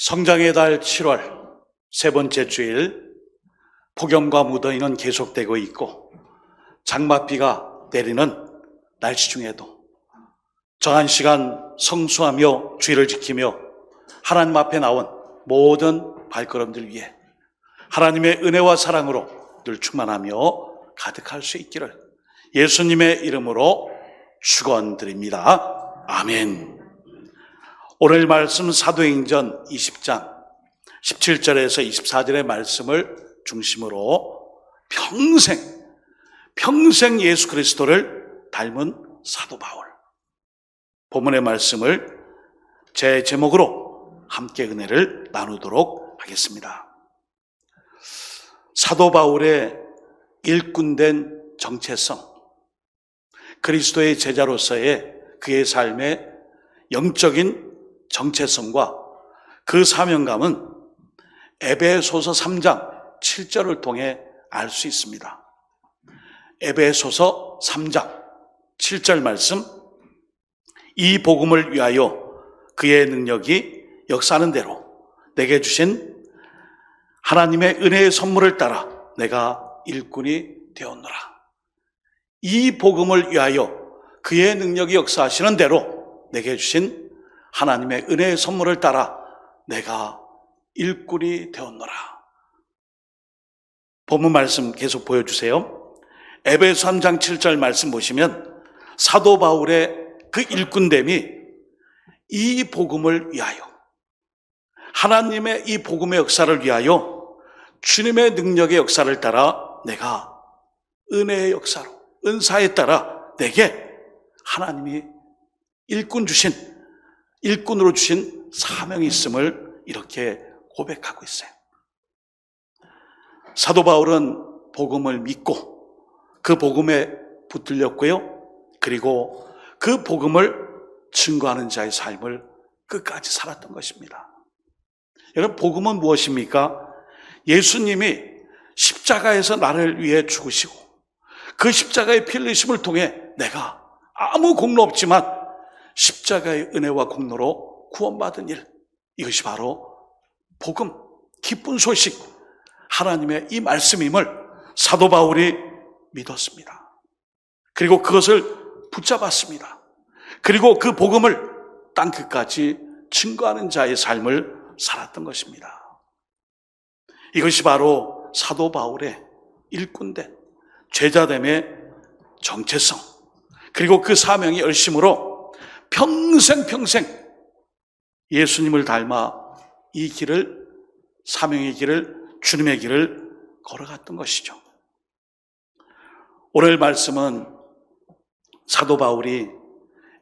성장의 달 7월 세 번째 주일 폭염과 무더위는 계속되고 있고 장맛비가 내리는 날씨 중에도 정한 시간 성수하며 주의를 지키며 하나님 앞에 나온 모든 발걸음들 위해 하나님의 은혜와 사랑으로 늘 충만하며 가득할 수 있기를 예수님의 이름으로 축원드립니다. 아멘. 오늘 말씀 사도행전 20장 17절에서 24절의 말씀을 중심으로 평생 평생 예수 그리스도를 닮은 사도 바울 본문의 말씀을 제 제목으로 함께 은혜를 나누도록 하겠습니다. 사도 바울의 일꾼된 정체성 그리스도의 제자로서의 그의 삶의 영적인 정체성과 그 사명감은 에베소서 3장 7절을 통해 알 수 있습니다. 에베소서 3장 7절 말씀 이 복음을 위하여 그의 능력이 역사하는 대로 내게 주신 하나님의 은혜의 선물을 따라 내가 일꾼이 되었노라. 이 복음을 위하여 그의 능력이 역사하시는 대로 내게 주신 하나님의 은혜의 선물을 따라 내가 일꾼이 되었노라. 본문 말씀 계속 보여주세요. 에베소 3장 7절 말씀 보시면 사도 바울의 그 일꾼됨이 이 복음을 위하여 하나님의 이 복음의 역사를 위하여 주님의 능력의 역사를 따라 내가 은혜의 역사로 은사에 따라 내게 하나님이 일꾼 주신 일꾼으로 주신 사명이 있음을 이렇게 고백하고 있어요. 사도 바울은 복음을 믿고 그 복음에 붙들렸고요. 그리고 그 복음을 증거하는 자의 삶을 끝까지 살았던 것입니다. 여러분, 복음은 무엇입니까? 예수님이 십자가에서 나를 위해 죽으시고 그 십자가의 피 흘리심을 통해 내가 아무 공로 없지만 십자가의 은혜와 공로로 구원받은 일 이것이 바로 복음 기쁜 소식 하나님의 이 말씀임을 사도 바울이 믿었습니다. 그리고 그것을 붙잡았습니다. 그리고 그 복음을 땅 끝까지 증거하는 자의 삶을 살았던 것입니다. 이것이 바로 사도 바울의 일꾼된 제자됨의 정체성 그리고 그 사명의 열심으로 평생 평생 예수님을 닮아 이 길을 사명의 길을 주님의 길을 걸어갔던 것이죠. 오늘 말씀은 사도 바울이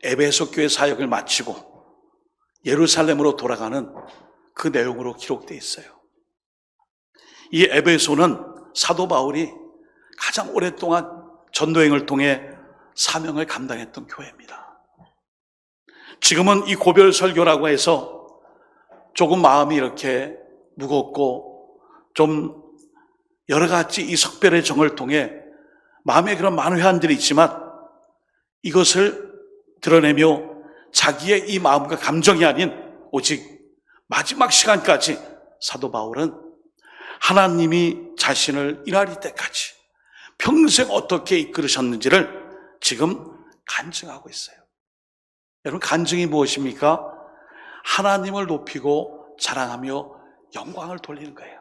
에베소 교회 사역을 마치고 예루살렘으로 돌아가는 그 내용으로 기록되어 있어요. 이 에베소는 사도 바울이 가장 오랫동안 전도행을 통해 사명을 감당했던 교회입니다. 지금은 이 고별 설교라고 해서 조금 마음이 이렇게 무겁고 좀 여러 가지 이 석별의 정을 통해 마음에 그런 많은 회한들이 있지만 이것을 드러내며 자기의 이 마음과 감정이 아닌 오직 마지막 시간까지 사도 바울은 하나님이 자신을 이날이 때까지 평생 어떻게 이끌으셨는지를 지금 간증하고 있어요. 여러분, 간증이 무엇입니까? 하나님을 높이고 자랑하며 영광을 돌리는 거예요.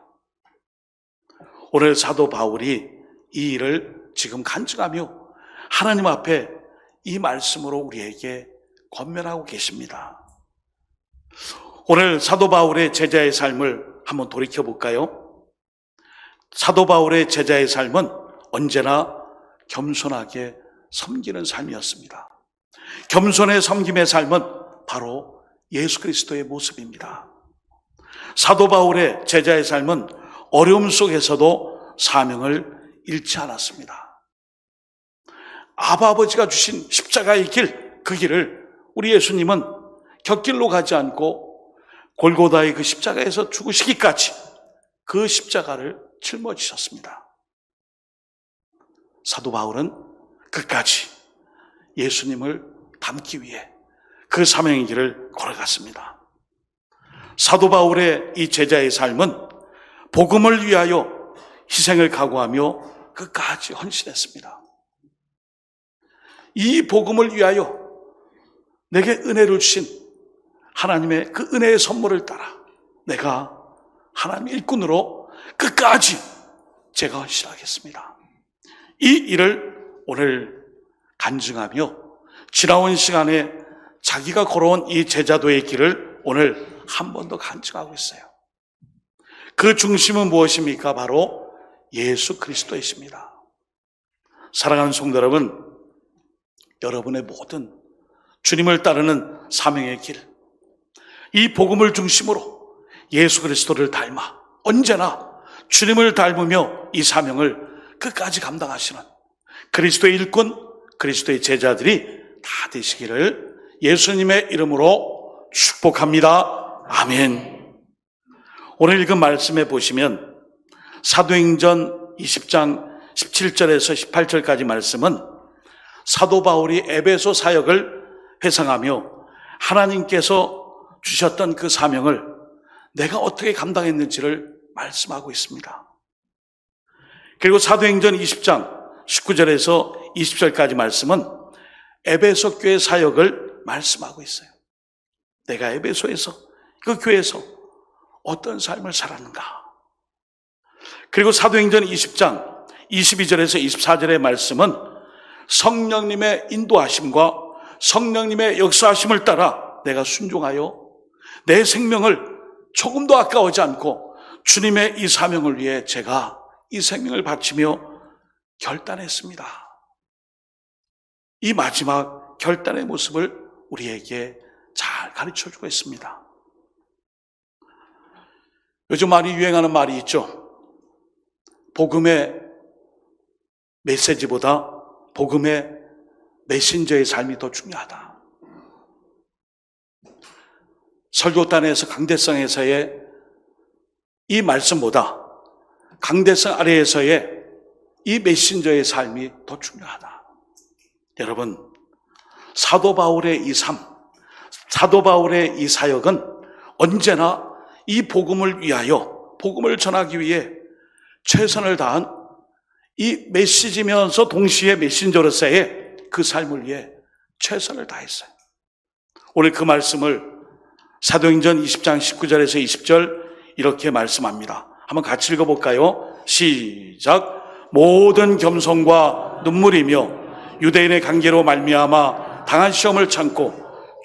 오늘 사도 바울이 이 일을 지금 간증하며 하나님 앞에 이 말씀으로 우리에게 권면하고 계십니다. 오늘 사도 바울의 제자의 삶을 한번 돌이켜 볼까요? 사도 바울의 제자의 삶은 언제나 겸손하게 섬기는 삶이었습니다. 겸손의 섬김의 삶은 바로 예수 그리스도의 모습입니다. 사도 바울의 제자의 삶은 어려움 속에서도 사명을 잃지 않았습니다. 아버지가 주신 십자가의 길, 그 길을 우리 예수님은 곁길로 가지 않고 골고다의 그 십자가에서 죽으시기까지 그 십자가를 짊어지셨습니다. 사도 바울은 끝까지 예수님을 닮기 위해 그 사명의 길을 걸어갔습니다. 사도 바울의 이 제자의 삶은 복음을 위하여 희생을 각오하며 끝까지 헌신했습니다. 이 복음을 위하여 내게 은혜를 주신 하나님의 그 은혜의 선물을 따라 내가 하나님의 일꾼으로 끝까지 제가 헌신하겠습니다. 이 일을 오늘 간증하며 지나온 시간에 자기가 걸어온 이 제자도의 길을 오늘 한 번 더 간증하고 있어요. 그 중심은 무엇입니까? 바로 예수 그리스도이십니다. 사랑하는 성도 여러분, 여러분의 모든 주님을 따르는 사명의 길, 이 복음을 중심으로 예수 그리스도를 닮아 언제나 주님을 닮으며 이 사명을 끝까지 감당하시는 그리스도의 일꾼, 그리스도의 제자들이 다 되시기를 예수님의 이름으로 축복합니다. 아멘. 오늘 읽은 말씀에 보시면 사도행전 20장 17절에서 18절까지 말씀은 사도 바울이 에베소 사역을 회상하며 하나님께서 주셨던 그 사명을 내가 어떻게 감당했는지를 말씀하고 있습니다. 그리고 사도행전 20장 19절에서 20절까지 말씀은 에베소 교회 사역을 말씀하고 있어요. 내가 에베소에서 그 교회에서 어떤 삶을 살았는가. 그리고 사도행전 20장 22절에서 24절의 말씀은 성령님의 인도하심과 성령님의 역사하심을 따라 내가 순종하여 내 생명을 조금도 아까워지 않고 주님의 이 사명을 위해 제가 이 생명을 바치며 결단했습니다. 이 마지막 결단의 모습을 우리에게 잘 가르쳐 주고 있습니다. 요즘 많이 유행하는 말이 있죠. 복음의 메시지보다 복음의 메신저의 삶이 더 중요하다. 설교단에서 강대성에서의 이 말씀보다 강대성 아래에서의 이 메신저의 삶이 더 중요하다. 여러분, 사도 바울의 이 삶, 사도 바울의 이 사역은 언제나 이 복음을 위하여, 복음을 전하기 위해 최선을 다한 이 메시지면서 동시에 메신저로서의 그 삶을 위해 최선을 다했어요. 오늘 그 말씀을 사도행전 20장 19절에서 20절 이렇게 말씀합니다. 한번 같이 읽어볼까요? 시작. 모든 겸손과 눈물이며 유대인의 관계로 말미암아 당한 시험을 참고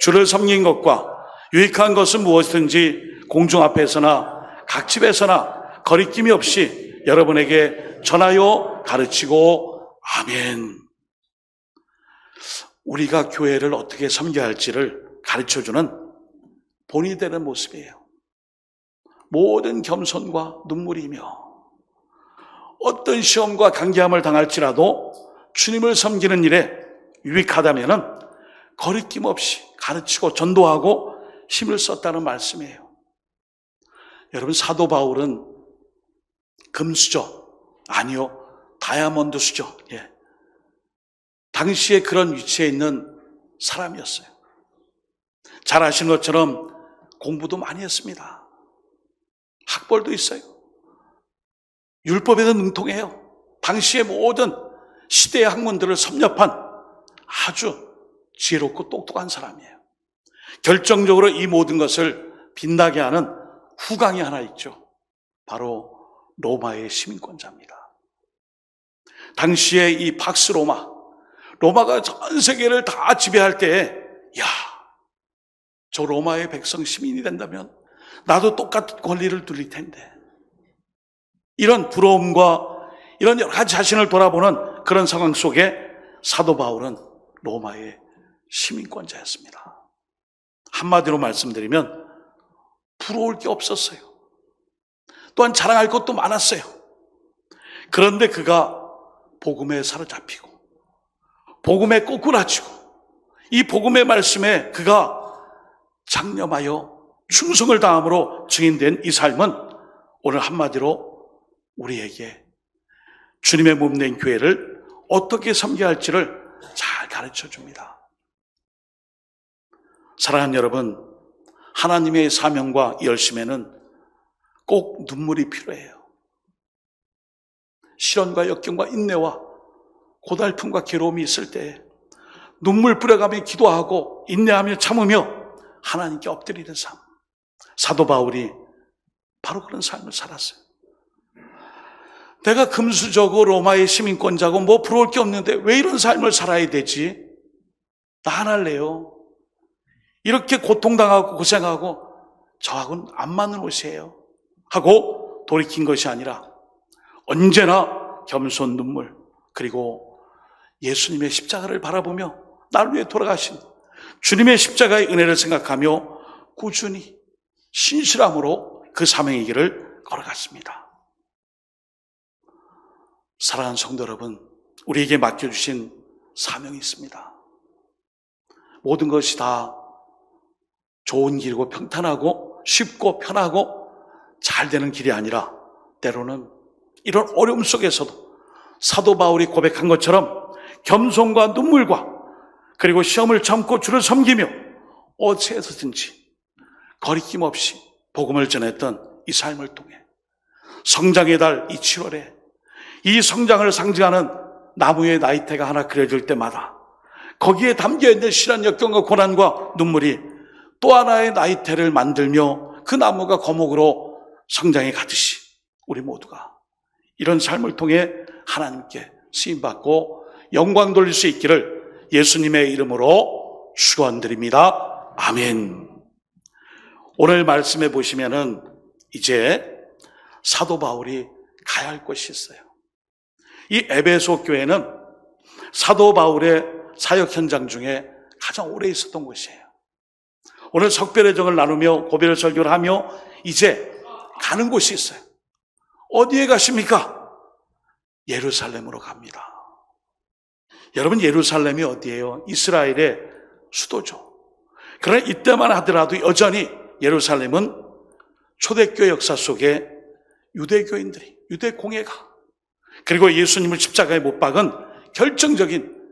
주를 섬긴 것과 유익한 것은 무엇이든지 공중 앞에서나 각 집에서나 거리낌이 없이 여러분에게 전하여 가르치고 아멘. 우리가 교회를 어떻게 섬겨야 할지를 가르쳐주는 본이 되는 모습이에요. 모든 겸손과 눈물이며 어떤 시험과 강계함을 당할지라도 주님을 섬기는 일에 유익하다면 거리낌 없이 가르치고 전도하고 힘을 썼다는 말씀이에요. 여러분 사도 바울은 금수저 아니요 다이아몬드 수저 예. 당시에 그런 위치에 있는 사람이었어요. 잘 아시는 것처럼 공부도 많이 했습니다. 학벌도 있어요. 율법에도 능통해요. 당시의 모든 시대의 학문들을 섭렵한 아주 지혜롭고 똑똑한 사람이에요. 결정적으로 이 모든 것을 빛나게 하는 후광이 하나 있죠. 바로 로마의 시민권자입니다. 당시에 이 박스 로마, 로마가 전 세계를 다 지배할 때에, 야, 저 로마의 백성 시민이 된다면 나도 똑같은 권리를 누릴 텐데. 이런 부러움과 이런 여러 가지 자신을 돌아보는 그런 상황 속에 사도 바울은 로마의 시민권자였습니다. 한마디로 말씀드리면 부러울 게 없었어요. 또한 자랑할 것도 많았어요. 그런데 그가 복음에 사로잡히고 복음에 꼬꾸라치고 이 복음의 말씀에 그가 장념하여 충성을 다함으로 증인된 이 삶은 오늘 한마디로 우리에게 주님의 몸된 교회를 어떻게 섬겨야 할지를 잘 가르쳐 줍니다. 사랑하는 여러분, 하나님의 사명과 열심에는 꼭 눈물이 필요해요. 시련과 역경과 인내와 고달픔과 괴로움이 있을 때 눈물 뿌려가며 기도하고 인내하며 참으며 하나님께 엎드리는 삶. 사도 바울이 바로 그런 삶을 살았어요. 내가 금수저고 로마의 시민권자고 뭐 부러울 게 없는데 왜 이런 삶을 살아야 되지? 나 안 할래요. 이렇게 고통당하고 고생하고 저하고는 안 맞는 옷이에요. 하고 돌이킨 것이 아니라 언제나 겸손 눈물 그리고 예수님의 십자가를 바라보며 나를 위해 돌아가신 주님의 십자가의 은혜를 생각하며 꾸준히 신실함으로 그 사명의 길을 걸어갔습니다. 사랑하는 성도 여러분, 우리에게 맡겨주신 사명이 있습니다. 모든 것이 다 좋은 길이고 평탄하고 쉽고 편하고 잘 되는 길이 아니라 때로는 이런 어려움 속에서도 사도 바울이 고백한 것처럼 겸손과 눈물과 그리고 시험을 참고 주를 섬기며 어디에서든지 거리낌 없이 복음을 전했던 이 삶을 통해 성장의 달 이 7월에 이 성장을 상징하는 나무의 나이테가 하나 그려질 때마다 거기에 담겨 있는 실한 역경과 고난과 눈물이 또 하나의 나이테를 만들며 그 나무가 거목으로 성장해 가듯이 우리 모두가 이런 삶을 통해 하나님께 쓰임 받고 영광 돌릴 수 있기를 예수님의 이름으로 축원드립니다. 아멘. 오늘 말씀해 보시면은 이제 사도 바울이 가야 할 곳이 있어요. 이 에베소 교회는 사도 바울의 사역 현장 중에 가장 오래 있었던 곳이에요. 오늘 석별의 정을 나누며 고별의 설교를 하며 이제 가는 곳이 있어요. 어디에 가십니까? 예루살렘으로 갑니다. 여러분 예루살렘이 어디예요? 이스라엘의 수도죠. 그러나 이때만 하더라도 여전히 예루살렘은 초대교 역사 속에 유대교인들이 유대 공예가 그리고 예수님을 십자가에 못 박은 결정적인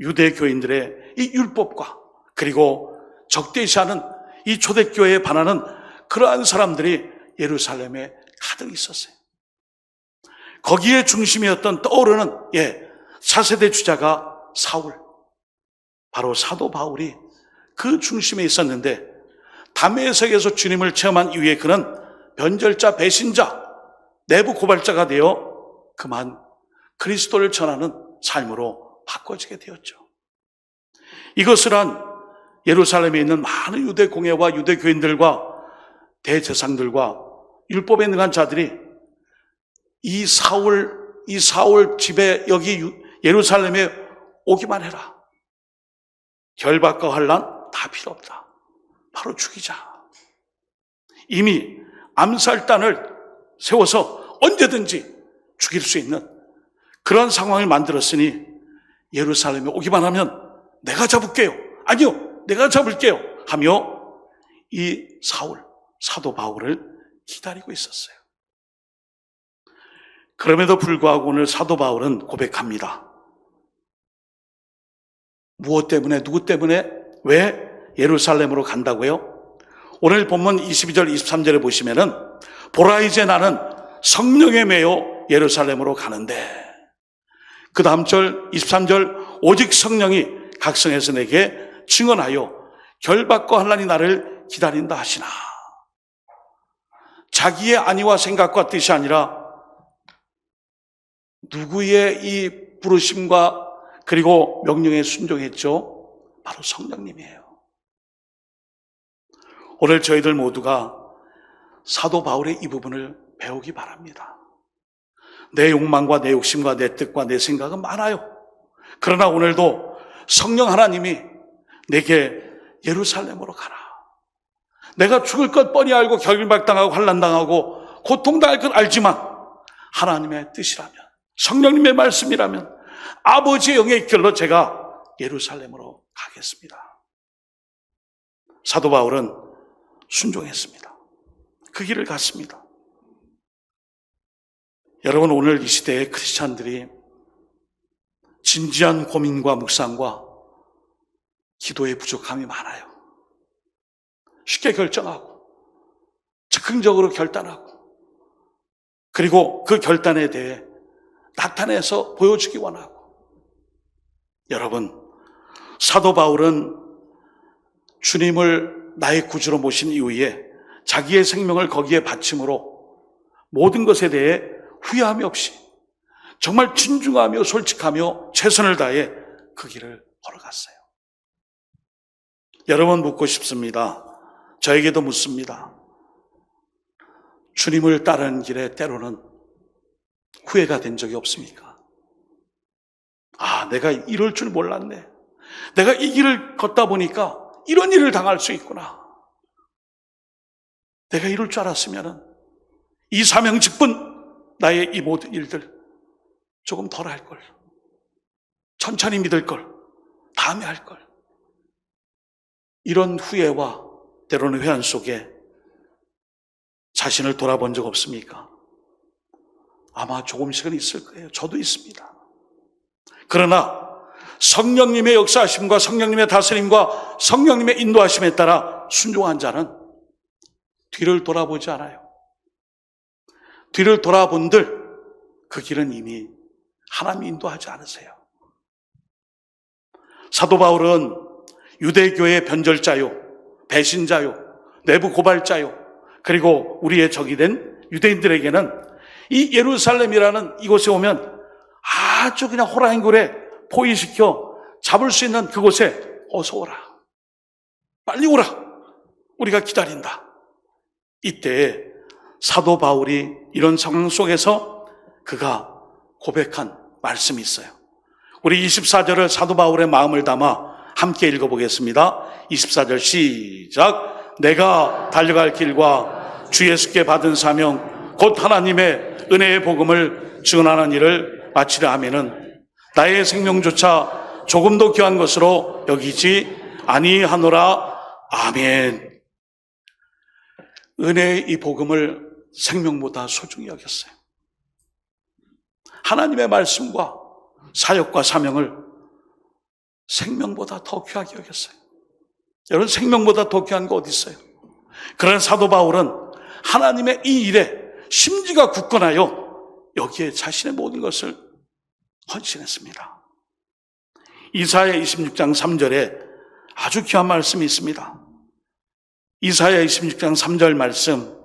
유대교인들의 이 율법과 그리고 적대시하는 이 초대교회에 반하는 그러한 사람들이 예루살렘에 가득 있었어요. 거기에 중심이었던 떠오르는 예, 차세대 주자가 사울. 바로 사도 바울이 그 중심에 있었는데 담에색에서 주님을 체험한 이후에 그는 변절자, 배신자, 내부 고발자가 되어 그만 그리스도를 전하는 삶으로 바꿔지게 되었죠. 이것을 한 예루살렘에 있는 많은 유대 공예와 유대 교인들과 대제상들과 율법에 능한 자들이 이 사울 이 사울 집에 여기 예루살렘에 오기만 해라. 결박과 환란 다 필요 없다. 바로 죽이자. 이미 암살단을 세워서 언제든지 죽일 수 있는 그런 상황을 만들었으니 예루살렘에 오기만 하면 내가 잡을게요. 아니요, 내가 잡을게요. 하며 이 사울, 사도 바울을 기다리고 있었어요. 그럼에도 불구하고 오늘 사도 바울은 고백합니다. 무엇 때문에, 누구 때문에, 왜 예루살렘으로 간다고요? 오늘 본문 22절, 23절에 보시면은 보라 이제 나는 성령에 매여 예루살렘으로 가는데 그 다음 절 23절 오직 성령이 각성해서 내게 증언하여 결박과 환란이 나를 기다린다 하시나 자기의 안위와 생각과 뜻이 아니라 누구의 이 부르심과 그리고 명령에 순종했죠? 바로 성령님이에요. 오늘 저희들 모두가 사도 바울의 이 부분을 배우기 바랍니다. 내 욕망과 내 욕심과 내 뜻과 내 생각은 많아요. 그러나 오늘도 성령 하나님이 내게 예루살렘으로 가라. 내가 죽을 것 뻔히 알고 결박당하고 환란당하고 고통당할 것 알지만 하나님의 뜻이라면 성령님의 말씀이라면 아버지의 영의 길로 제가 예루살렘으로 가겠습니다. 사도 바울은 순종했습니다. 그 길을 갔습니다. 여러분 오늘 이 시대의 크리스찬들이 진지한 고민과 묵상과 기도의 부족함이 많아요. 쉽게 결정하고 즉흥적으로 결단하고 그리고 그 결단에 대해 나타내서 보여주기 원하고 여러분 사도 바울은 주님을 나의 구주로 모신 이후에 자기의 생명을 거기에 바침으로 모든 것에 대해 후회함이 없이 정말 진중하며 솔직하며 최선을 다해 그 길을 걸어갔어요. 여러분 묻고 싶습니다. 저에게도 묻습니다. 주님을 따르는 길에 때로는 후회가 된 적이 없습니까? 아, 내가 이럴 줄 몰랐네. 내가 이 길을 걷다 보니까 이런 일을 당할 수 있구나. 내가 이럴 줄 알았으면 이 사명 직분 나의 이 모든 일들 조금 덜 할 걸. 천천히 믿을 걸. 다음에 할 걸. 이런 후회와 때로는 회한 속에 자신을 돌아본 적 없습니까? 아마 조금씩은 있을 거예요. 저도 있습니다. 그러나 성령님의 역사하심과 성령님의 다스림과 성령님의 인도하심에 따라 순종한 자는 뒤를 돌아보지 않아요. 뒤를 돌아본들 그 길은 이미 하나님이 인도하지 않으세요. 사도 바울은 유대교의 변절자요, 배신자요, 내부 고발자요, 그리고 우리의 적이 된 유대인들에게는 이 예루살렘이라는 이곳에 오면 아주 그냥 호랑이굴에 포위시켜 잡을 수 있는 그곳에 어서 오라. 빨리 오라. 우리가 기다린다. 이때 사도 바울이 이런 상황 속에서 그가 고백한 말씀이 있어요. 우리 24절을 사도 바울의 마음을 담아 함께 읽어보겠습니다. 24절 시작. 내가 달려갈 길과 주 예수께 받은 사명, 곧 하나님의 은혜의 복음을 증언하는 일을 마치려 하면은 나의 생명조차 조금도 귀한 것으로 여기지 아니하노라. 아멘. 은혜의 이 복음을 생명보다 소중히 여겼어요. 하나님의 말씀과 사역과 사명을 생명보다 더 귀하게 여겼어요. 여러분 생명보다 더 귀한 거 어디 있어요? 그런 사도 바울은 하나님의 이 일에 심지가 굳건하여 여기에 자신의 모든 것을 헌신했습니다. 이사야 26장 3절에 아주 귀한 말씀이 있습니다. 이사야 26장 3절 말씀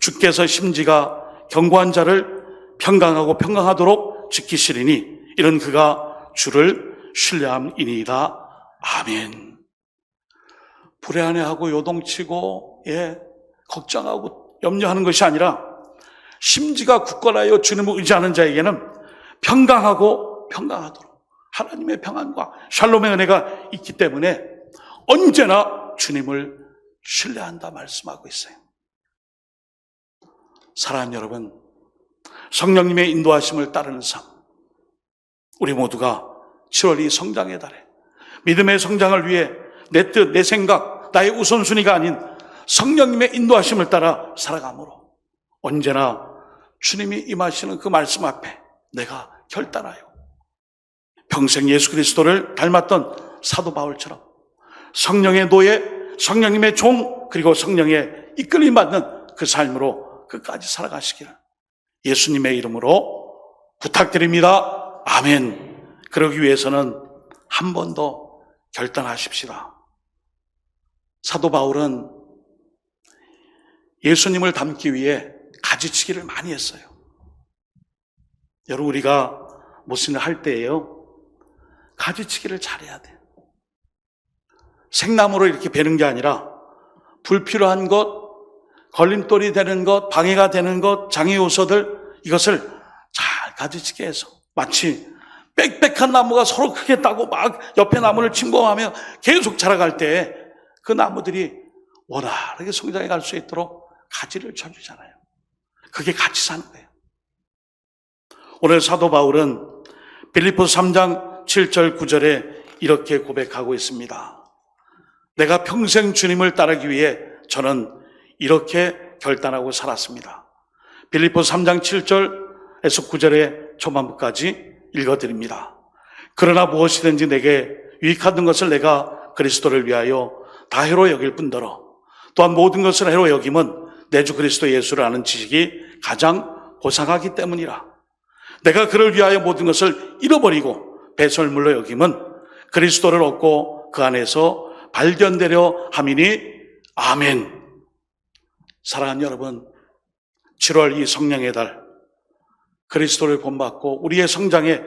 주께서 심지가 견고한 자를 평강하고 평강하도록 지키시리니 이런 그가 주를 신뢰함이니이다. 아멘. 불안해하고 요동치고 예 걱정하고 염려하는 것이 아니라 심지가 굳건하여 주님을 의지하는 자에게는 평강하고 평강하도록 하나님의 평안과 샬롬의 은혜가 있기 때문에 언제나 주님을 신뢰한다 말씀하고 있어요. 사랑하는 여러분, 성령님의 인도하심을 따르는 삶. 우리 모두가 7월 이 성장의 달에 믿음의 성장을 위해 내 뜻, 내 생각, 나의 우선순위가 아닌 성령님의 인도하심을 따라 살아가므로 언제나 주님이 임하시는 그 말씀 앞에 내가 결단하여 평생 예수 그리스도를 닮았던 사도 바울처럼 성령의 노예, 성령님의 종, 그리고 성령의 이끌림 받는 그 삶으로 끝까지 살아가시기를 예수님의 이름으로 부탁드립니다. 아멘. 그러기 위해서는 한 번 더 결단하십시다. 사도 바울은 예수님을 닮기 위해 가지치기를 많이 했어요. 여러분, 우리가 일을 할 때에요. 가지치기를 잘해야 돼요. 생나무로 이렇게 베는 게 아니라 불필요한 것, 걸림돌이 되는 것, 방해가 되는 것, 장애 요소들 이것을 잘 가지치게 해서 마치 빽빽한 나무가 서로 크게 따고 막 옆에 나무를 침범하며 계속 자라갈 때 그 나무들이 원활하게 성장해 갈 수 있도록 가지를 쳐주잖아요. 그게 같이 사는 거예요. 오늘 사도 바울은 빌리포 3장 7절 9절에 이렇게 고백하고 있습니다. 내가 평생 주님을 따르기 위해 저는 이렇게 결단하고 살았습니다. 빌리포 3장 7절에서 9절의 초반부까지 읽어드립니다. 그러나 무엇이든지 내게 유익하던 것을 내가 그리스도를 위하여 다 해로 여길 뿐더러 또한 모든 것을 해로 여김은 내 주 그리스도 예수를 아는 지식이 가장 고상하기 때문이라. 내가 그를 위하여 모든 것을 잃어버리고 배설물로 여김은 그리스도를 얻고 그 안에서 발견되려 함이니 아멘. 사랑하는 여러분, 7월 이 성령의 달 그리스도를 본받고 우리의 성장의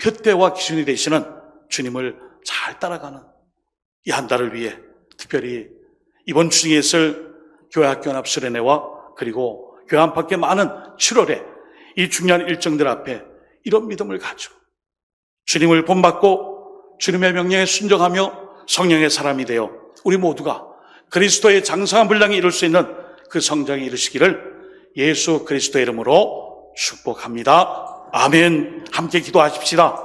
표대와 기준이 되시는 주님을 잘 따라가는 이 한 달을 위해 특별히 이번 주중에 있을 교회 학교 연합 수련회와 그리고 교회 안팎의 많은 7월에 이 중요한 일정들 앞에 이런 믿음을 가지고 주님을 본받고 주님의 명령에 순종하며 성령의 사람이 되어 우리 모두가 그리스도의 장성한 분량이 이룰 수 있는 그 성장에 이르시기를 예수 그리스도의 이름으로 축복합니다. 아멘. 함께 기도하십시다.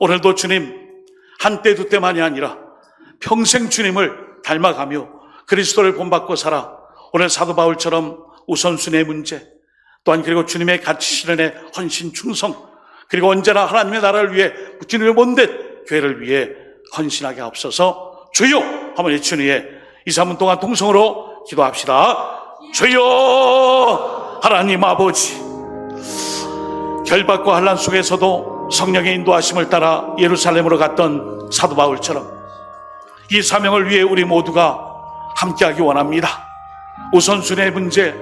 오늘도 주님 한때 두 때만이 아니라 평생 주님을 닮아가며 그리스도를 본받고 살아 오늘 사도 바울처럼 우선순위의 문제 또한 그리고 주님의 가치 실현의 헌신 충성 그리고 언제나 하나님의 나라를 위해 주님의 본된 교회를 위해 헌신하게 하옵소서 주여 한번 외치는 이 3분 동안 동성으로 기도합시다 주여 하나님 아버지 결박과 환란 속에서도 성령의 인도하심을 따라 예루살렘으로 갔던 사도 바울처럼 이 사명을 위해 우리 모두가 함께하기 원합니다. 우선순위의 문제,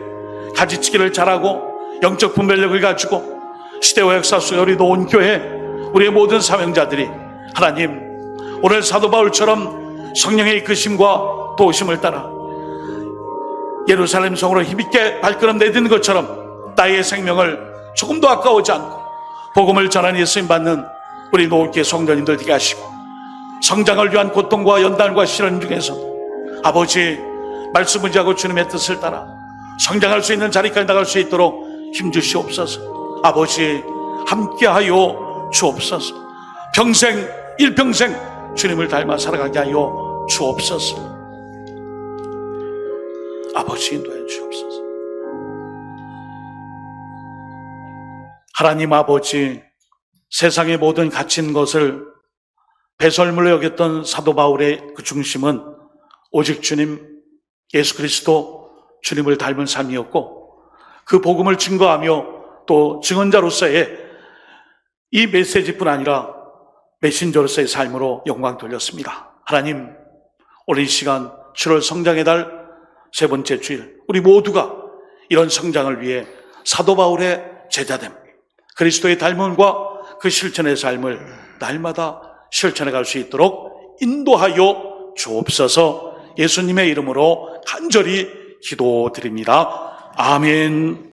가지치기를 잘하고 영적 분별력을 가지고 시대와 역사 속에 우리도 온 교회, 우리의 모든 사명자들이 하나님 오늘 사도 바울처럼 성령의 이끄심과 도우심을 따라 예루살렘 성으로 힘있게 발걸음 내딛는 것처럼 나의 생명을 조금도 아까워지 않고 복음을 전하는 예수님 받는 우리 노을계 성도님들 되게 하시고 성장을 위한 고통과 연단과 시련 중에서도 아버지 말씀 의지하고 주님의 뜻을 따라 성장할 수 있는 자리까지 나갈 수 있도록 힘주시옵소서. 아버지 함께하여 주옵소서. 평생 일평생 주님을 닮아 살아가게 하여 주옵소서 아버지 인도해 주옵소서 하나님 아버지 세상의 모든 갇힌 것을 배설물로 여겼던 사도 바울의 그 중심은 오직 주님 예수 그리스도 주님을 닮은 삶이었고 그 복음을 증거하며 또 증언자로서의 이 메시지뿐 아니라 메신저로서의 삶으로 영광 돌렸습니다. 하나님 이 시간 7월 성장의 달 세 번째 주일 우리 모두가 이런 성장을 위해 사도 바울의 제자됨 그리스도의 닮음과 그 실천의 삶을 날마다 실천해 갈 수 있도록 인도하여 주옵소서 예수님의 이름으로 간절히 기도드립니다. 아멘.